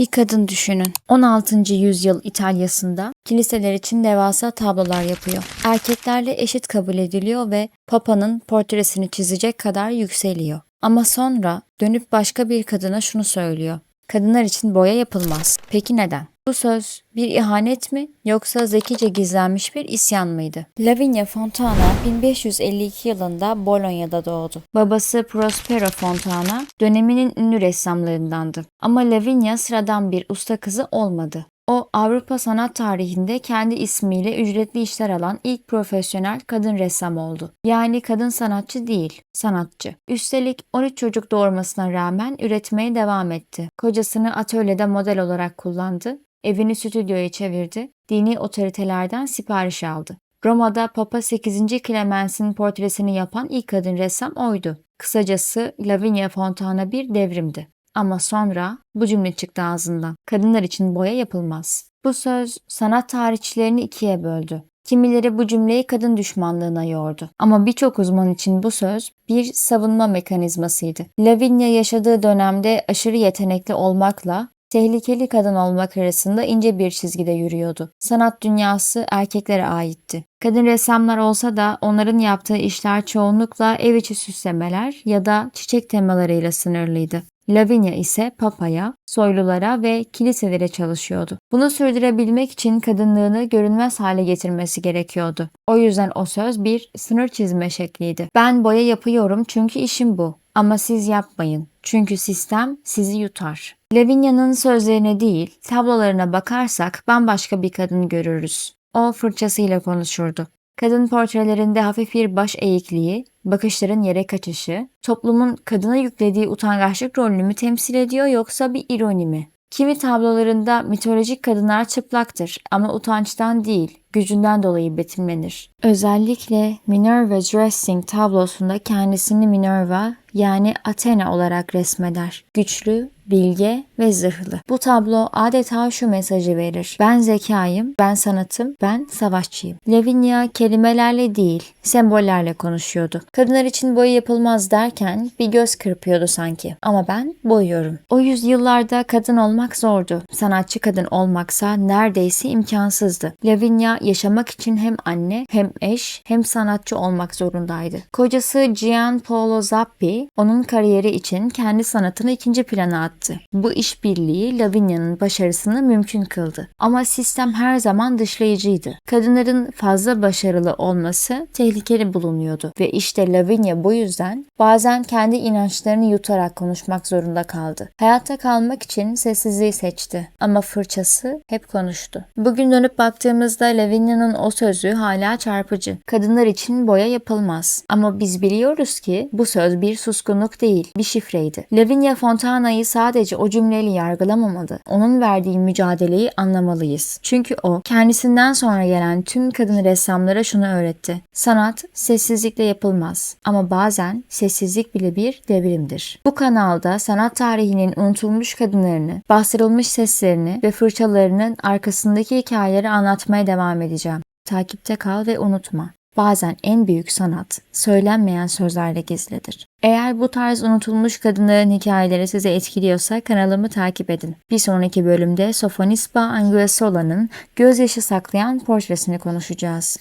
Bir kadın düşünün. 16. yüzyıl İtalya'sında kiliseler için devasa tablolar yapıyor. Erkeklerle eşit kabul ediliyor ve Papa'nın portresini çizecek kadar yükseliyor. Ama sonra dönüp başka bir kadına şunu söylüyor. Kadınlar için boya yapılmaz. Peki neden? Bu söz bir ihanet mi yoksa zekice gizlenmiş bir isyan mıydı? Lavinia Fontana 1552 yılında Bolonya'da doğdu. Babası Prospero Fontana döneminin ünlü ressamlarındandı. Ama Lavinia sıradan bir usta kızı olmadı. O Avrupa sanat tarihinde kendi ismiyle ücretli işler alan ilk profesyonel kadın ressam oldu. Yani kadın sanatçı değil, sanatçı. Üstelik 13 çocuk doğurmasına rağmen üretmeye devam etti. Kocasını atölyede model olarak kullandı, evini stüdyoya çevirdi, dini otoritelerden sipariş aldı. Roma'da Papa 8. Clemens'in portresini yapan ilk kadın ressam oydu. Kısacası Lavinia Fontana bir devrimdi. Ama sonra bu cümle çıktı ağzından. Kadınlar için boya yapılmaz. Bu söz sanat tarihçilerini ikiye böldü. Kimileri bu cümleyi kadın düşmanlığına yordu. Ama birçok uzman için bu söz bir savunma mekanizmasıydı. Lavinia yaşadığı dönemde aşırı yetenekli olmakla tehlikeli kadın olmak arasında ince bir çizgide yürüyordu. Sanat dünyası erkeklere aitti. Kadın ressamlar olsa da onların yaptığı işler çoğunlukla ev içi süslemeler ya da çiçek temalarıyla sınırlıydı. Lavinia ise papaya, soylulara ve kiliselere çalışıyordu. Bunu sürdürebilmek için kadınlığını görünmez hale getirmesi gerekiyordu. O yüzden o söz bir sınır çizme şekliydi. Ben boya yapıyorum çünkü işim bu. Ama siz yapmayın. Çünkü sistem sizi yutar. Lavinia'nın sözlerine değil, tablolarına bakarsak bambaşka bir kadın görürüz. O fırçasıyla konuşurdu. Kadın portrelerinde hafif bir baş eğikliği, bakışların yere kaçışı, toplumun kadına yüklediği utangaçlık rolünü mü temsil ediyor yoksa bir ironi mi? Kimi tablolarında mitolojik kadınlar çıplaktır ama utançtan değil, gücünden dolayı betimlenir. Özellikle Minerva Dressing tablosunda kendisini Minerva yani Athena olarak resmeder. Güçlü, bilge ve zırhlı. Bu tablo adeta şu mesajı verir. Ben zekayım, ben sanatım, ben savaşçıyım. Lavinia kelimelerle değil, sembollerle konuşuyordu. Kadınlar için boya yapılmaz derken bir göz kırpıyordu sanki. Ama ben boyuyorum. O yüzyıllarda kadın olmak zordu. Sanatçı kadın olmaksa neredeyse imkansızdı. Lavinia yaşamak için hem anne, hem eş, hem sanatçı olmak zorundaydı. Kocası Gianpaolo Zappi onun kariyeri için kendi sanatını ikinci plana attı. Bu işbirliği Lavinia'nın başarısını mümkün kıldı. Ama sistem her zaman dışlayıcıydı. Kadınların fazla başarılı olması tehlikeli bulunuyordu ve işte Lavinia bu yüzden bazen kendi inançlarını yutarak konuşmak zorunda kaldı. Hayatta kalmak için sessizliği seçti ama fırçası hep konuştu. Bugün dönüp baktığımızda Lavinia'nın o sözü hala çarpıcı. Kadınlar için boya yapılmaz. Ama biz biliyoruz ki bu söz bir suskunluk değil, bir şifreydi. Lavinia Fontana'yı sadece o cümleyle yargılamamalı. Onun verdiği mücadeleyi anlamalıyız. Çünkü o kendisinden sonra gelen tüm kadın ressamlara şunu öğretti. Sanat sessizlikle yapılmaz ama bazen sessizlik bile bir devrimdir. Bu kanalda sanat tarihinin unutulmuş kadınlarını, bastırılmış seslerini ve fırçalarının arkasındaki hikayeleri anlatmaya devam edeceğim. Takipte kal ve unutma. Bazen en büyük sanat söylenmeyen sözlerle gizlidir. Eğer bu tarz unutulmuş kadınların hikayeleri size etkiliyorsa kanalımı takip edin. Bir sonraki bölümde Sofonisba Anguissola'nın gözyaşı saklayan portresini konuşacağız.